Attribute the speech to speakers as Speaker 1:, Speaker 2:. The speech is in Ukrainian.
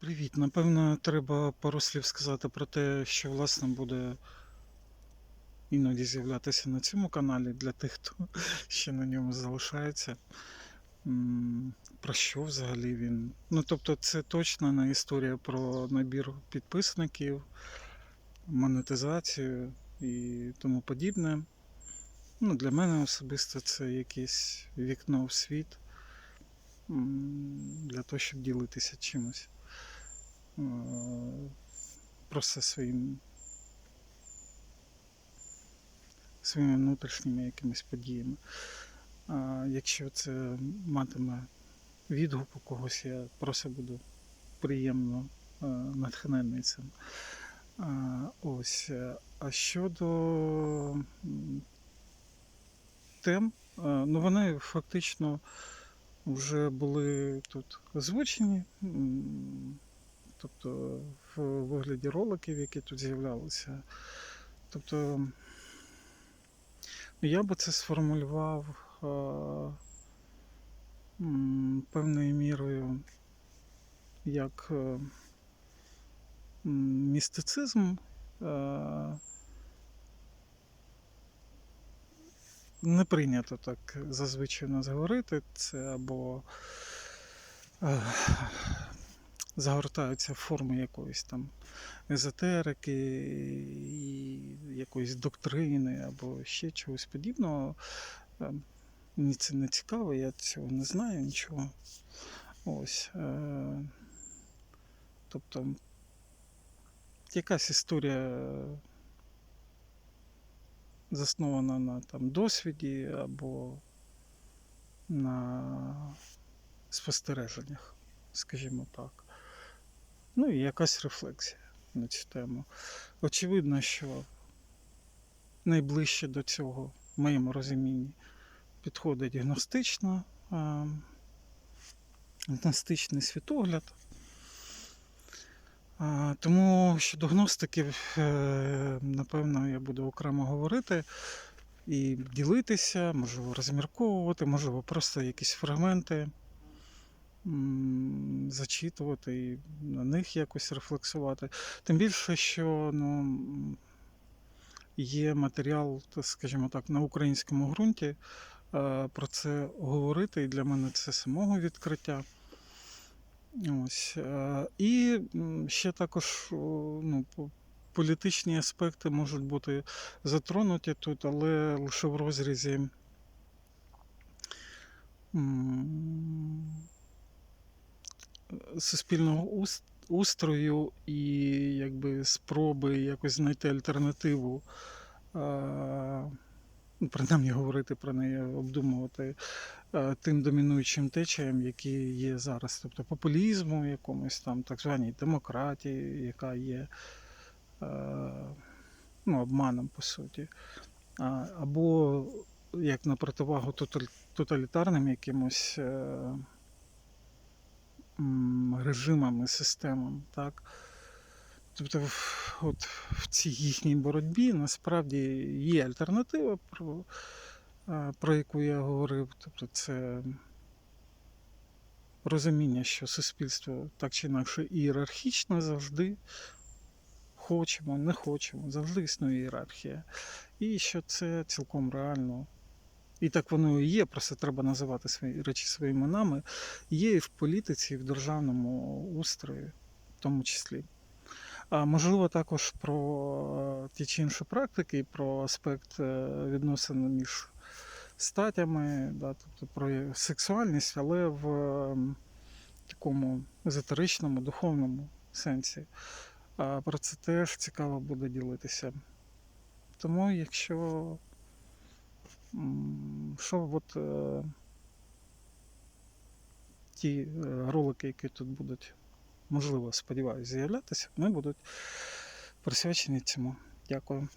Speaker 1: Привіт. Напевно, треба пару слів сказати про те, що власне буде іноді з'являтися на цьому каналі для тих, хто ще на ньому залишається. Про що взагалі він? Ну, тобто, це точно не історія про набір підписників, монетизацію і тому подібне. Ну, для мене особисто це якесь вікно в світ для того, щоб ділитися чимось. Е, просто своїм, своїми внутрішніми якимись подіями. Якщо це матиме відгук у когось, я просто буду приємно е, натхнений цим. Ось. е, А щодо тем, ну вони фактично вже були тут озвучені. Тобто в вигляді роликів, які тут з'являлися. Тобто ну, я би це сформулював е, певною мірою як е, містицизм. Е, не прийнято так зазвичай нас говорити. Це або загортаються в форми якоїсь там езотерики, і якоїсь доктрини або ще чогось подібного. Е, Мені це не цікаво, я цього не знаю нічого. Ось. Е, тобто якась історія заснована на там, досвіді або на спостереженнях, скажімо так. Ну і якась рефлексія на цю тему. Очевидно, що найближче до цього, в моєму розумінні, підходить гностична, гностичний світогляд. Тому щодо гностиків, е, напевно, я буду окремо говорити і ділитися, можливо, розмірковувати, можливо, просто якісь фрагменти зачитувати і на них якось рефлексувати. Тим більше, що ну, є матеріал, скажімо так, на українському ґрунті е, про це говорити, і для мене це самого відкриття. Ось. е, І ще також ну, політичні аспекти можуть бути затронуті тут, але лише в розрізі суспільного устрою і якби спроби якось знайти альтернативу. ну, Принаймні говорити про неї, обдумувати тим домінуючим течіям, які є зараз, тобто популізму, якомусь там, так званій демократії, яка є ну, обманом по суті. Або як на противагу тоталітарним якимось е, режимам і системам. Так? Тобто, в- от в цій їхній боротьбі насправді є альтернатива, про, про яку я говорив. Тобто, це розуміння, що суспільство так чи інакше ієрархічне завжди. Хочемо, не хочемо, завжди існує ієрархія. І що це цілком реально. І так воно і є, просто треба називати свої речі своїми іменами. Є і в політиці, і в державному устрої, в тому числі. А можливо, також про е, ті чи інші практики, про аспект е, відносин між статями, да, тобто про сексуальність, але в ем, такому езотеричному, духовному сенсі. Про це теж цікаво буде ділитися. Тому, якщо що от е, ті е, ролики, які тут будуть, можливо, сподіваюся, з'являтися, вони будуть присвячені цьому. Дякую.